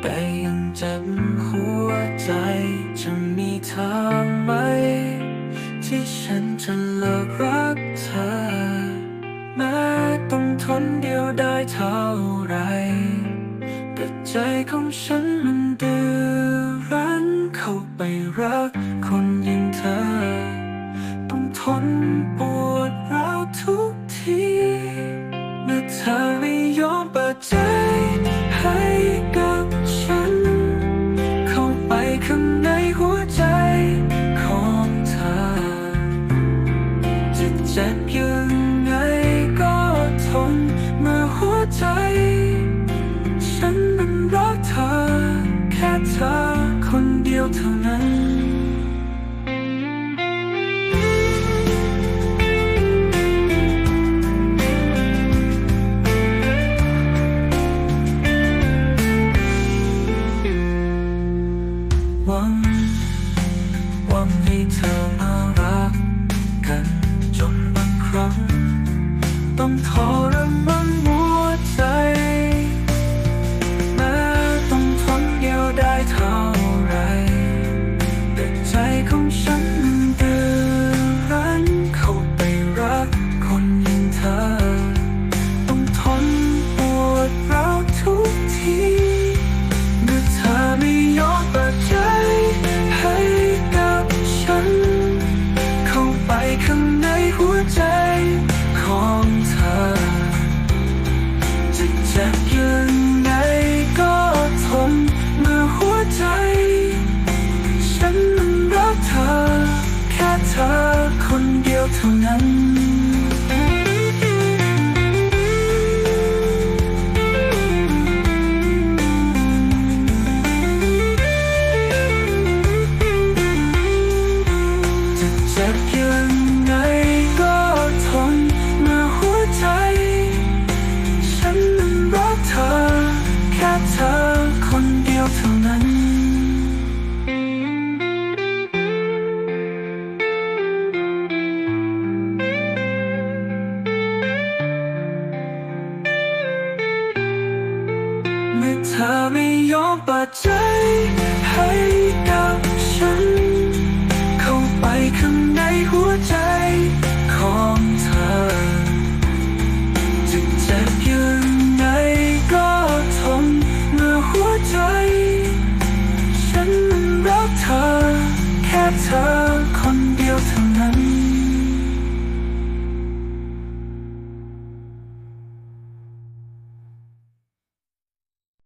แต่ยังเจ็หัวใจ จะมีเธอไหม ที่ฉันจะเลิกรักเธอ แม้ต้องทนเดียวได้เท่าไร แต่ใจของฉันมันดื้อรั้นเขาไปรักคนย่งเธอ ต้องทนปวดร้าวทุกที เธอไม่ยอมเปิดใจให้กับฉัน เข้าไปข้างในหัวใจของเธอ จะเจ็บยังไงก็ทนเมื่อหัวใจ ฉันมันรักเธอ แค่เธอคนเดียวเท่านั้น ฉัน เธอไม่ยอมปัดใจให้กับฉัน เข้าไปข้างในหัวใจของเธอ จะเจ็บยังไงก็ทนเมื่อหัวใจ ฉันรักเธอแค่เธอ